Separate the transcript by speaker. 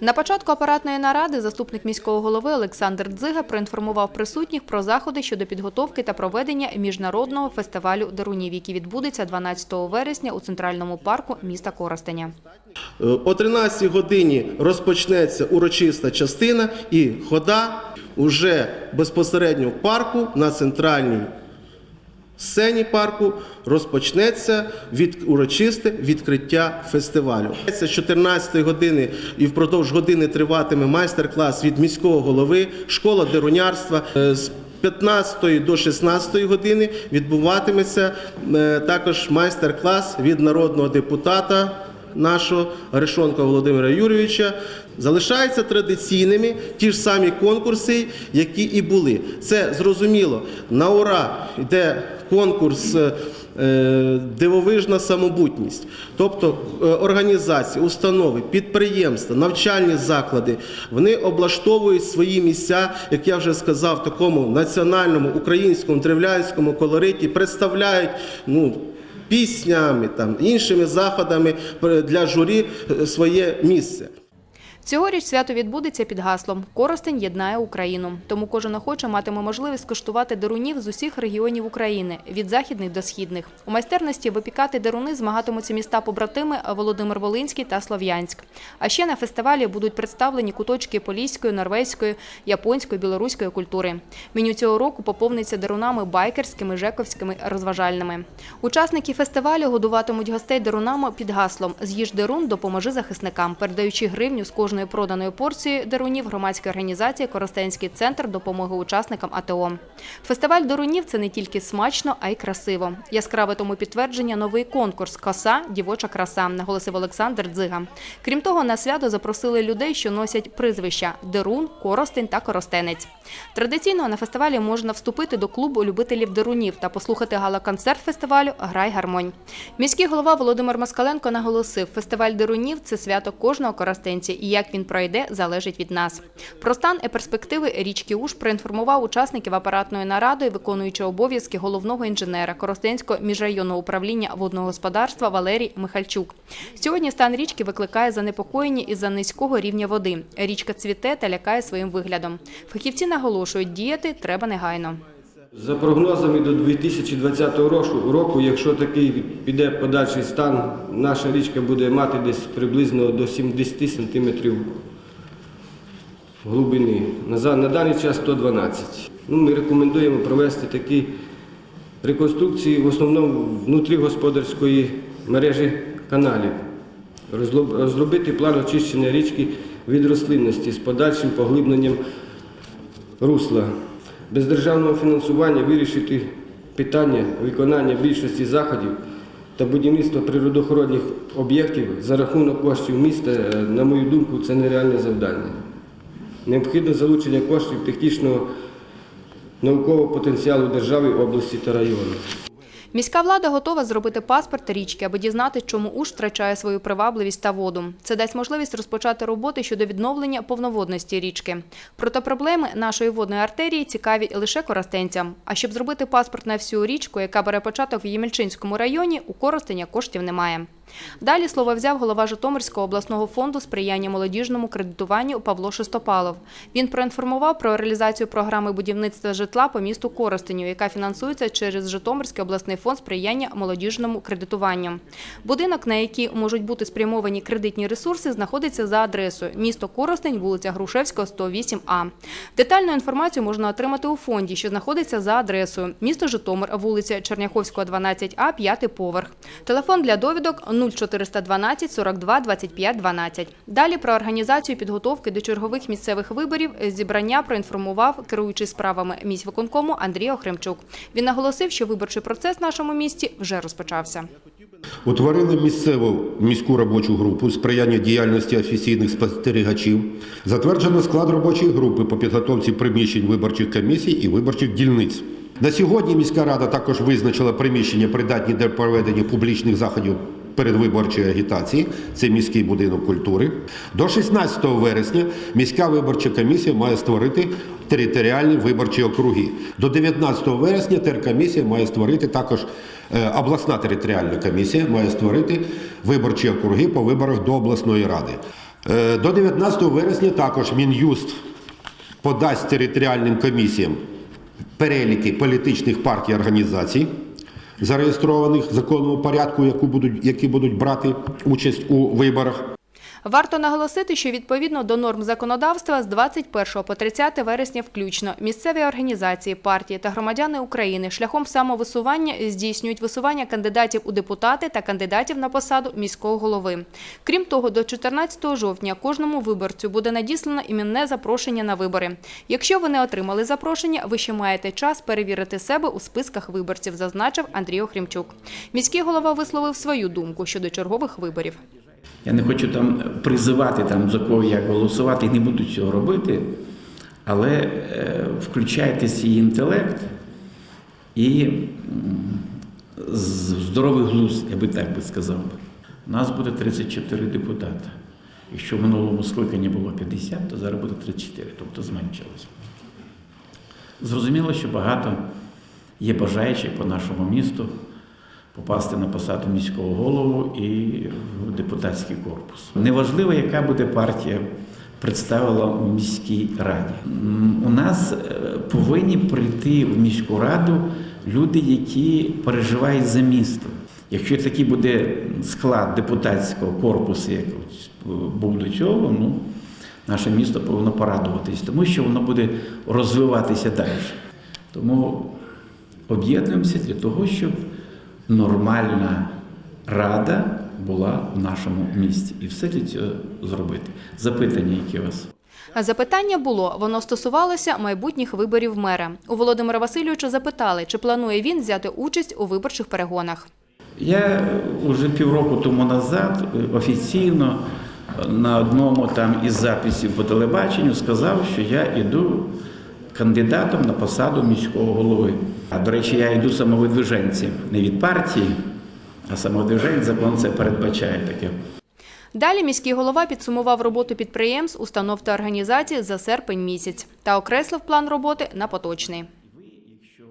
Speaker 1: На початку апаратної наради заступник міського голови Олександр Дзига проінформував присутніх про заходи щодо підготовки та проведення міжнародного фестивалю дарунів, який відбудеться 12 вересня у центральному парку міста Коростеня.
Speaker 2: О 13 годині розпочнеться урочиста частина і хода уже безпосередньо в парку на центральній сцені парку розпочнеться від урочисте відкриття фестивалю. З 14 години і впродовж години триватиме майстер-клас від міського голови, школа дерунярства. Е, З 15 до 16 години відбуватиметься е, також майстер-клас від народного депутата нашого Решонка Володимира Юрійовича. Залишаються традиційними ті ж самі конкурси, які і були. Це зрозуміло. На ура йде конкурс е, дивовижна самобутність. Тобто е, організації, установи, підприємства, навчальні заклади вони облаштовують свої місця, як я вже сказав, в такому національному українському древлянському колориті, представляють ну, піснями, там, іншими заходами е, для журі е, своє місце.
Speaker 1: Цьогоріч свято відбудеться під гаслом «Коростень єднає Україну». Тому кожен охоче матиме можливість скуштувати дерунів з усіх регіонів України – від західних до східних. У майстерності випікати деруни змагатимуться міста побратими Володимир Волинський та Слов'янськ. А ще на фестивалі будуть представлені куточки поліської, норвезької, японської, білоруської культури. Меню цього року поповниться дерунами байкерськими, жековськими, розважальними. Учасники фестивалю годуватимуть гостей дерунами під гаслом «З'їж дерун, допоможи захисникам», передаючи гривню з кожної проданої порції дерунів громадської організації «Коростенський центр допомоги учасникам АТО». Фестиваль дерунів – це не тільки смачно, а й красиво. Яскраве тому підтвердження новий конкурс «Коса. Дівоча краса», наголосив Олександр Дзига. Крім того, на свято запросили людей, що носять прізвища Дерун, Коростень та Коростенець. Традиційно на фестивалі можна вступити до клубу любителів дерунів та послухати гала-концерт фестивалю Грай гармонь. Міський голова Володимир Москаленко наголосив, фестиваль дерунів це свято кожного коростенця, і як він пройде, залежить від нас. Про стан і перспективи річки Уж проінформував учасників апаратної наради, виконуючи обов'язки головного інженера Коростенського міжрайонного управління водного господарства Валерій Михальчук. Сьогодні стан річки викликає занепокоєння із-за низького рівня води. Річка цвіте та лякає своїм виглядом. Фахівці наголошують, діяти треба негайно.
Speaker 3: За прогнозами до 2020 року, якщо такий піде подальший стан, наша річка буде мати десь приблизно до 70 сантиметрів глибини. На, даний час 112. Ну, ми рекомендуємо провести такі реконструкції в основному внутрі господарської мережі каналів, розробити план очищення річки від рослинності з подальшим поглибленням русла. Без державного фінансування вирішити питання виконання більшості заходів та будівництва природоохоронних об'єктів за рахунок коштів міста, е, на мою думку, це нереальне завдання. Необхідно залучення коштів технічного наукового потенціалу держави, області та району.
Speaker 1: Міська влада готова зробити паспорт річки, аби дізнати, чому Уж втрачає свою привабливість та воду. Це дасть можливість розпочати роботи щодо відновлення повноводності річки. Проте проблеми нашої водної артерії цікаві лише коростенцям. А щоб зробити паспорт на всю річку, яка бере початок в Ємельчинському районі, у Коростеня коштів немає. Далі слово взяв голова Житомирського обласного фонду сприяння молодіжному кредитуванню Павло Шестопалов. Він проінформував про реалізацію програми будівництва житла по місту Коростеню, яка фінансується через Житомирський обласний фонд сприяння молодіжному кредитуванню. Будинок, на який можуть бути спрямовані кредитні ресурси, знаходиться за адресою місто Коростень, вулиця Грушевського, 108А. Детальну інформацію можна отримати у фонді, що знаходиться за адресою місто Житомир, вулиця Черняховського, 12А, 5 поверх. Телефон для довідок 0412 42 25 12. Далі про організацію підготовки до чергових місцевих виборів зібрання проінформував керуючий справами міськвиконкому Андрій Охремчук. Він наголосив, що виборчий процес в нашому місті вже розпочався.
Speaker 4: Утворили місцеву міську робочу групу сприяння діяльності офіційних спостерігачів. Затверджено склад робочої групи по підготовці приміщень виборчих комісій і виборчих дільниць. На сьогодні міська рада також визначила приміщення, придатні для проведення публічних заходів передвиборчої агітації. Це міський будинок культури. До 16 вересня міська виборча комісія має створити територіальні виборчі округи. До 19 вересня теркомісія має створити також е, обласна територіальна комісія має створити виборчі округи по виборах до обласної ради. Е, До 19 вересня також Мін'юст подасть територіальним комісіям переліки політичних партій і організацій, зареєстрованих в законному порядку, які будуть брати участь у виборах.
Speaker 1: Варто наголосити, що відповідно до норм законодавства з 21 по 30 вересня включно місцеві організації, партії та громадяни України шляхом самовисування здійснюють висування кандидатів у депутати та кандидатів на посаду міського голови. Крім того, до 14 жовтня кожному виборцю буде надіслано іменне запрошення на вибори. Якщо ви не отримали запрошення, ви ще маєте час перевірити себе у списках виборців, зазначив Андрій Охрімчук. Міський голова висловив свою думку щодо чергових виборів.
Speaker 5: Я не хочу там призивати там за кого як голосувати, і не буду цього робити. Але е, включайте свій інтелект і здоровий глузд, я би так би сказав. У нас буде 34 депутата. Якщо в минулому скликанні було 50, то зараз буде 34, тобто зменшилось. Зрозуміло, що багато є бажаючих по нашому місту попасти на посаду міського голову і в депутатський корпус. Неважливо, яка буде партія представила у міській раді. У нас е, повинні прийти в міську раду люди, які переживають за місто. Якщо такий буде склад депутатського корпусу, як був до цього, ну наше місто повинно порадуватись, тому що воно буде розвиватися далі. Тому об'єднуємося для того, щоб нормальна рада була в нашому місті. І все для цього зробити. Запитання, які у вас.
Speaker 1: Запитання було, воно стосувалося майбутніх виборів мера. У Володимира Васильовича запитали, чи планує він взяти участь у виборчих перегонах.
Speaker 5: Я вже півроку тому назад е, офіційно е, на одному там із записів по телебаченню сказав, що я йду кандидатом на посаду міського голови. А до речі, я йду самовидвиженцем не від партії, а самовидвиженець закон це передбачає таке.
Speaker 1: Далі міський голова підсумував роботу підприємств, установ та організацій за серпень місяць та окреслив план роботи на поточний.